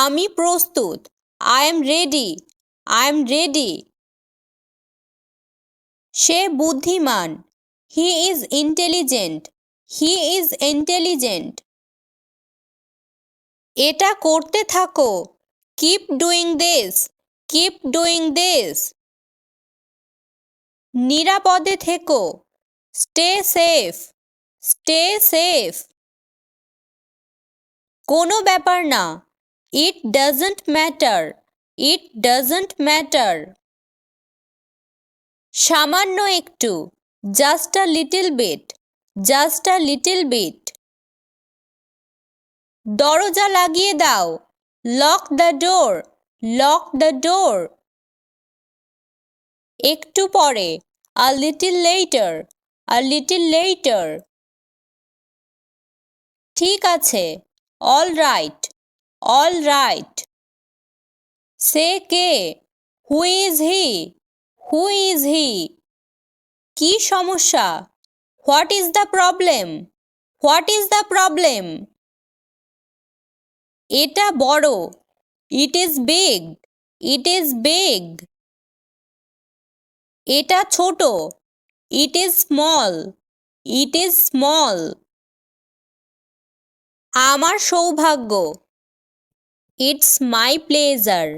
আমি প্রস্তুত। I am ready I am ready সে বুদ্ধিমান। He is intelligent he is intelligent এটা করতে থাকো। Keep doing this keep doing this নিরাপদে থেকো। স্টে সেফ স্টে সেফ কোনো ব্যাপার না। It doesn't matter it doesn't matter সামান্য একটু just a little bit just a little bit দরজা লাগিয়ে দাও। Lock the door lock the door একটু পরে a little later a little later ঠিক আছে অল রাইট অল রাইট সে কে? Who is he who is he কি সমস্যা? What is the problem what is the problem এটা বড়। It is big it is big এটা ছোট। It is small it is small আমার সৌভাগ্য। It's my pleasure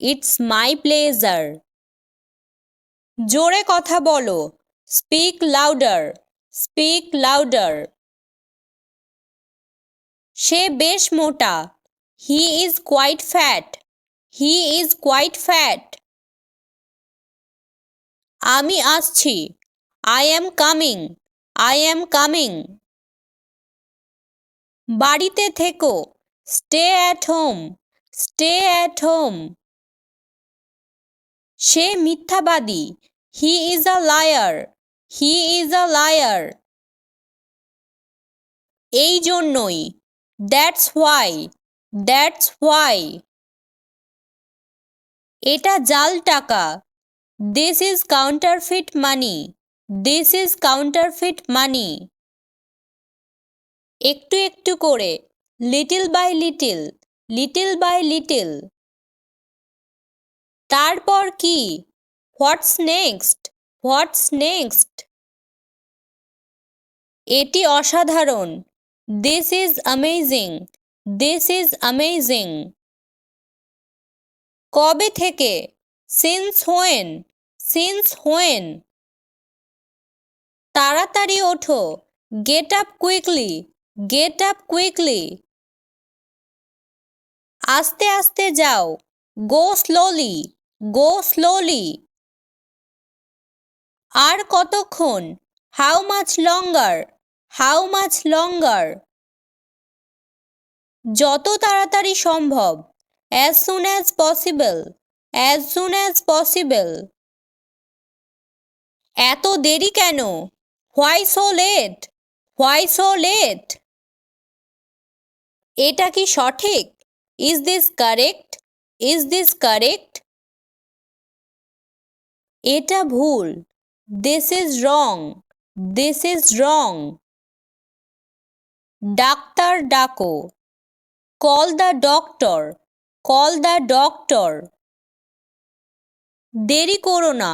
it's my pleasure জোরে কথা বলো। স্পিক লাউডার স্পিক লাউডার সে বেশ মোটা। He is quite fat he is quite fat আমি আসছি। I am coming I am coming বাড়িতে থেকো। Stay at home stay at home সে মিথ্যাবাদী। He is a liar he is a liar এই জন্যই। দ্যাটস হোয়াই দ্যাটস হোয়াই এটা জাল টাকা। This is counterfeit money this is counterfeit money একটু একটু করে। Little by little little by little তারপর কি? হোয়াটস নেক্সট হোয়াটস নেক্সট এটি অসাধারণ। This is amazing this is amazing কবে থেকে? সিন্স হোয়েন সিন্স হোয়েন তাড়াতাড়ি ওঠো। Get up quickly get up quickly আস্তে আস্তে যাও। গো স্লোলি গো স্লোলি আর কতক্ষণ? How much longer how much longer যত তাড়াতাড়ি সম্ভব। As soon as possible as soon as possible এত দেরি কেন? Why so late why so late এটা কি সঠিক? Is this correct is this correct এটা ভুল। This is wrong this is wrong doctor ডাকো। Call the doctor call the doctor দেরি করো না।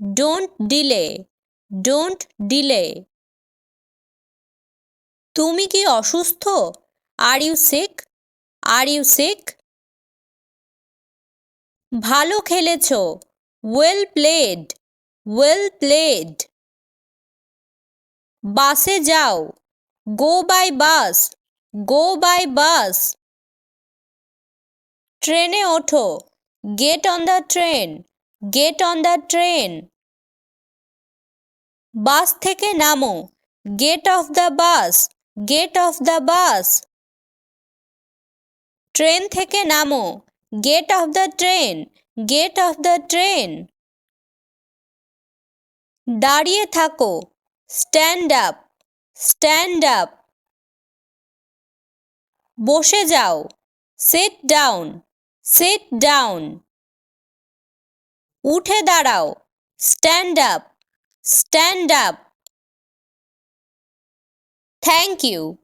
ডোন্ট ডিলে ডোন্ট ডিলে তুমি কি অসুস্থ? Are you sick are you sick ভালো খেলেছ। ওয়েল প্লেড ওয়েল প্লেড বাসে যাও। গো by bus go by bus ট্রেনে ওঠো। Get on the train get on the train bus থেকে নামো। Get off the bus get off the bus train থেকে নামো। Get off the train, get off the train. দাঁড়িয়ে থাকো। Stand up stand up. বসে যাও। Sit down sit down. উঠে দাঁড়াও। Stand up stand up. Thank you.